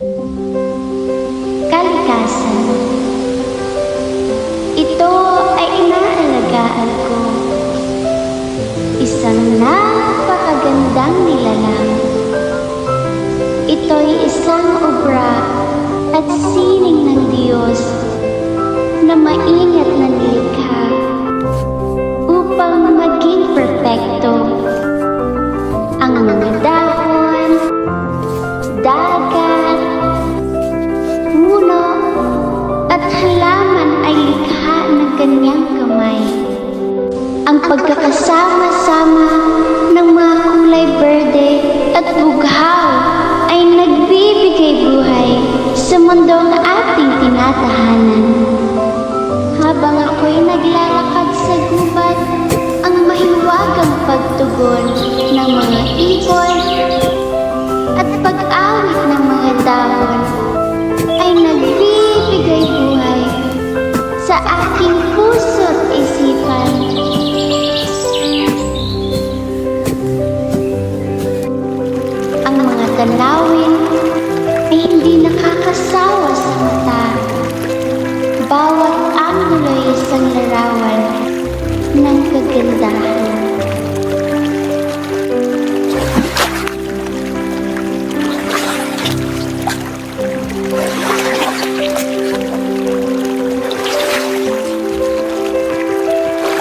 Kalikasan pagkakasama-sama ng mga kulay berde at bughaw ay nagbibigay buhay sa mundong ating tinatahanan. Habang ako'y naglalakad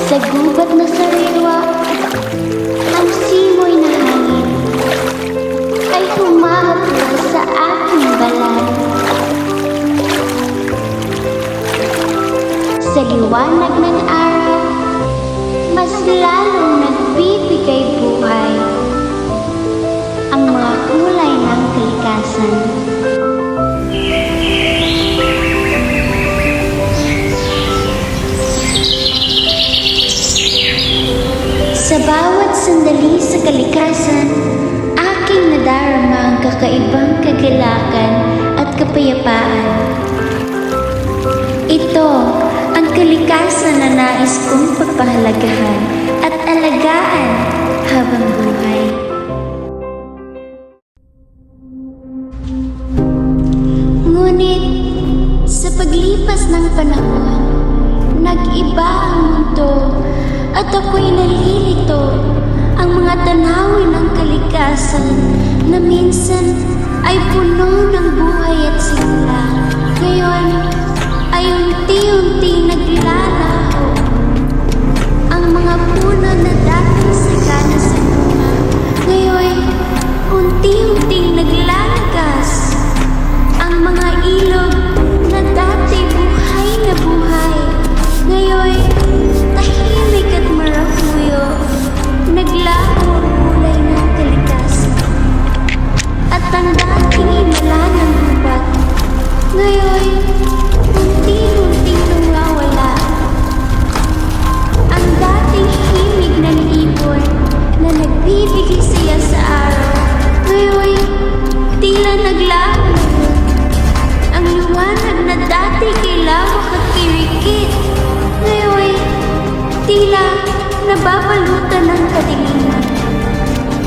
Sa gubat na sariwa, ang simoy na hangin ay humahapla sa aking balat. Sa liwanag ng araw, Sa bawat sandali sa kalikasan, aking nadarama ang kakaibang kagalakan at kapayapaan. Ito ang kalikasan na nais kong pagpahalagahan at alagaan habang buhay. Ngunit sa paglipas ng panahon, nag-iba ang mundo at ako'y nalilito ang mga tanawin ng kalikasan na minsan ay puno ng buhay at sigla. Ngayon ay unti-unti naglalaho tila nababalutan ng kadiliman.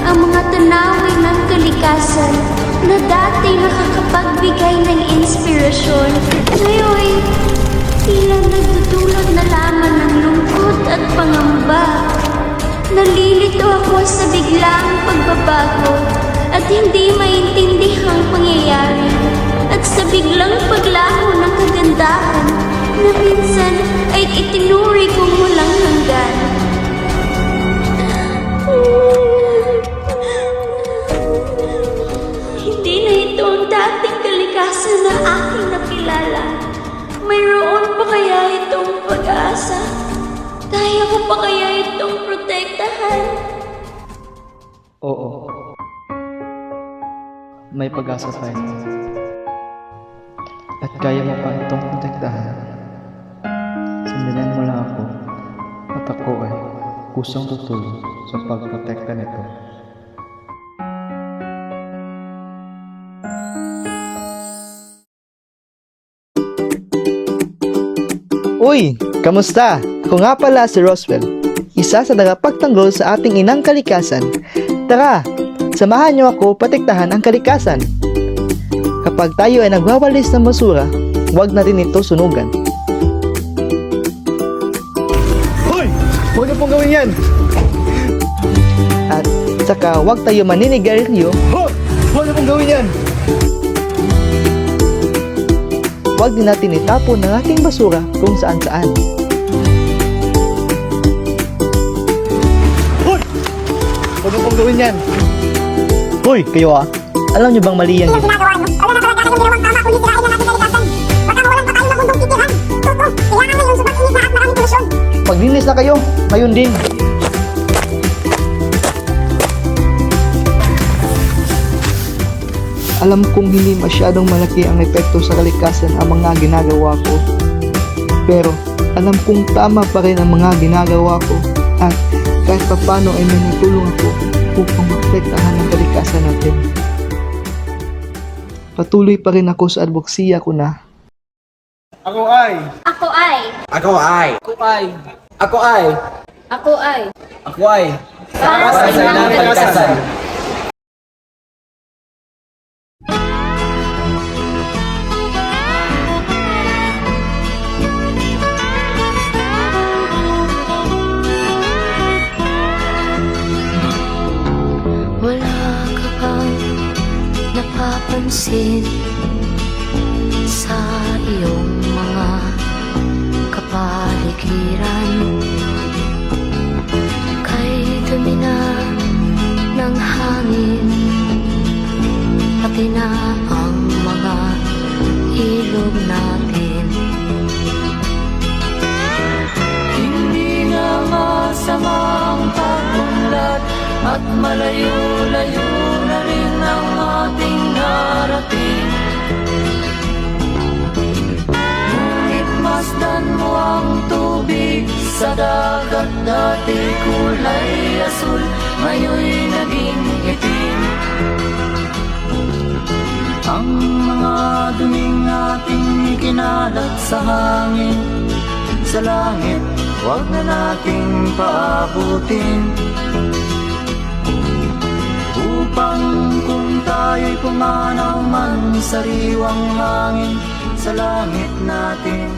Ang mga tanawin ng kalikasan na dati nakakapagbigay ng inspirasyon. Ngayon, tila nagdudulot na lamang ng lungkot at pangamba. Nalilito ako sa biglaang pagbabago at hindi maintindihang pangyayari at sa biglang paglaho ng kagandahan na minsan ay itinuri kong pa kaya itong protektahan? Oo. May pag-asa tayo. At kaya mo pa itong protektahan. Sundanan mo lang ako at ako ay kusang tutulong sa pagprotekta nito. Uy! Kamusta? Ako nga pala si Roswell, isa sa tagapagtanggol sa ating inang kalikasan. Tara, samahan niyo ako patiktahan ang kalikasan. Kapag tayo ay nagwawalis ng basura, huwag natin ito sunugan. Hoy! Huwag niyo pong gawin yan! At saka huwag tayo maninigarilyo. Hoy! Huwag niyo pong gawin yan! Huwag din natin itapon ang ating basura kung saan saan. Hoy! Huwag niyo pong gawin yan! Hoy! Kayo ah! Alam niyo bang mali yan? Yung ginagawa mo. Alam na talaga yung ginawang tama kung sirain na natin kalikasan. Baka mawalan pa tayo ng mundong titiran. Tuto, kailangan na yung subang init na at maraming polusyon. Paglinis na kayo, ngayon din. Alam kong hindi masyadong malaki ang epekto sa kalikasan ang mga ginagawa ko. Pero alam kong tama pa rin ang mga ginagawa ko at kahit papano ay may natulong ako upang maprotektahan ang kalikasan natin. Patuloy pa rin ako sa advoksiya ko na Ako ay. Ako ay, Ako ay. Ako ay. Ako ay. ako ay, Ako ay. para sa inang kalikasan. Napapansin sa iyong mga kapaligiran? Kay dumi na ng hangin Pati na ang mga ilog natin Hindi na masamang pagmulat At malayo-layo ating narating. Ngunit masdan mo ang tubig sa dagat Dati kulay asul, ngayon'y naging itim. Ang mga duming ating kinalat sa hangin Sa langit, huwag na nating paabutin. Upang tayo'y pumanaw man sa riwang hangin Sa langit natin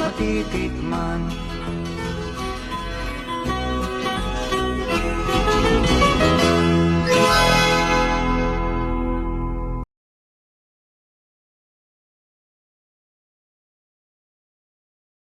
matitikman